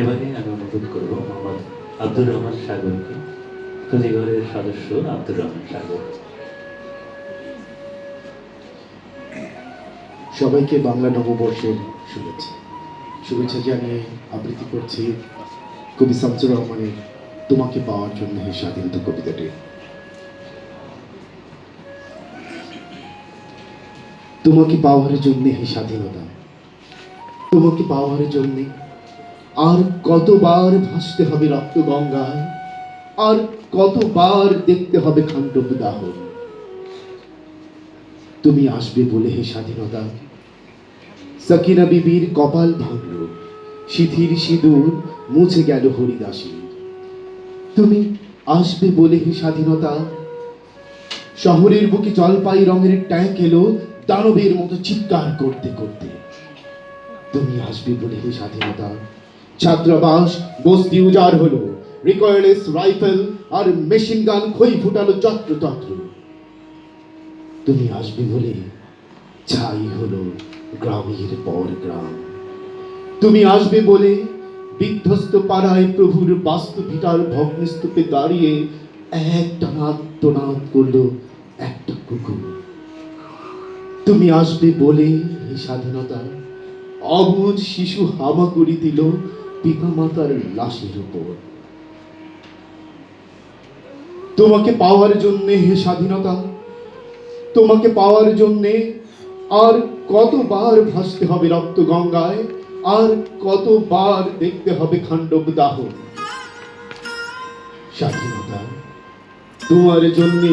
এবারে আমি অনুরোধ করব মোহাম্মদ আব্দুর রহমান সাগরকে। ক্ষতিঘরের সদস্য আব্দুর রহমান সাগর। সবাইকে বাংলা নববর্ষের শুভেচ্ছা। শুভেচ্ছা জানিয়ে আবৃত্তি করছি কবি শামসুর রহমানের তোমাকে পাওয়ার জন্য হে স্বাধীনতা কবিতাটি। তোমাকে পাওয়ার জন্য হে স্বাধীনতা। তোমাকে পাওয়ার জন্য আর কতবার ভাসতে হবে রক্ত গঙ্গায় আর কতবার দেখতে হবে খান্ডবদাহ তুমি আসবে বলে হে স্বাধীনতা। সাকিনা বিবির কপাল ভাঙল। শিথির সিঁদুর মুছে গেল হরিদাসী। তুমি আসবে বলে হে স্বাধীনতা। শহরের বুকে জলপাই রঙের ট্যাঙ্ক এলো দানবের মতো চিৎকার করতে করতে। তুমি আসবে বলে হে স্বাধীনতা। ছাত্রাবাস, বস্তি উজাড় হলো। রিকয়েলেস রাইফেল আর মেশিন গান খই ফুটালো যত্র তত্র তুমি আসবে বলে ছাই হলো গ্রামের পর গ্রাম। তুমি আসবে বলে বিধ্বস্ত পাড়ায় প্রভুর বাস্তু ভিটার ভগ্নস্তূপে দাঁড়িয়ে একটা নাদ তোনাদ করল একটা কুকুর। তুমি আসবে বলে এই স্বাধীনতা অবুধ শিশু হামাগুড়ি দিল পিতামাতার লাশের উপর। তোমাকে পাওয়ার জন্যে হে স্বাধীনতা, তোমাকে পাওয়ার জন্যে আর কতবার ভাসতে হবে রক্ত গঙ্গায়, আর কতবার দেখতে হবে খান্ডব দাহ। স্বাধীনতা, তোমার জন্যে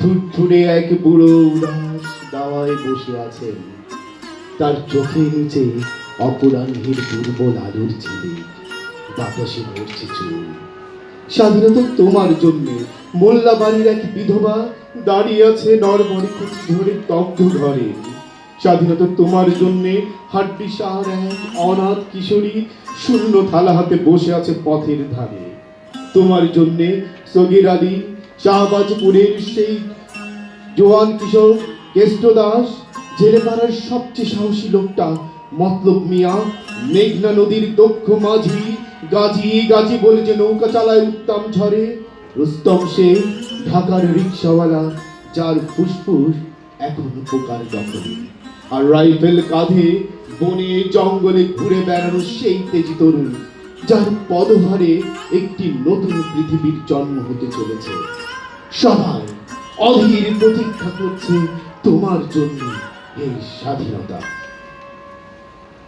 থুরথুরে এক বুড়ো উদাস দাওয়ায় বসে আছেন। তার চোখে নিচে অপরাহ্নের দুর্বল আলোর ছেলে বাতাসে মরছে চুল। স্বাধীনতা তোমার জন্য মোল্লা বাড়ির এক বিধবা দাঁড়িয়ে আছে নরমরি কুচি ধরে তগ্ধ ঘরে। স্বাধীনতা তোমার জন্য, হাড্ডি সার এক অনাথ কিশোরী শূন্য থালা হাতে বসে আছে পথের ধারে। তোমার জন্যে সগির আলী, শাহবাজপুরের সেই জোয়ান কিশোর কেষ্ট দাস জেলে পাড়ার সবচেয়ে সাহসী লোকটা মতলব মিয়া, মেঘনা নদীর দক্ষ মাঝি, গাজী গাজী বলে যে নৌকা চালায় উত্তম ঝড়ে। রুস্তম সে ঢাকার রিক্সাওয়ালা, যার ফুসফুস এখন পোকার দখলে। আর রাইফেল কাঁধে বনে জঙ্গলে ঘুরে বেড়ানো সেই তেজি তরুণ, যার পদভারে একটি নতুন পৃথিবীর জন্ম হতে চলেছে। সবাই অধীর প্রতীক্ষা করছে তোমার জন্য এই স্বাধীনতা।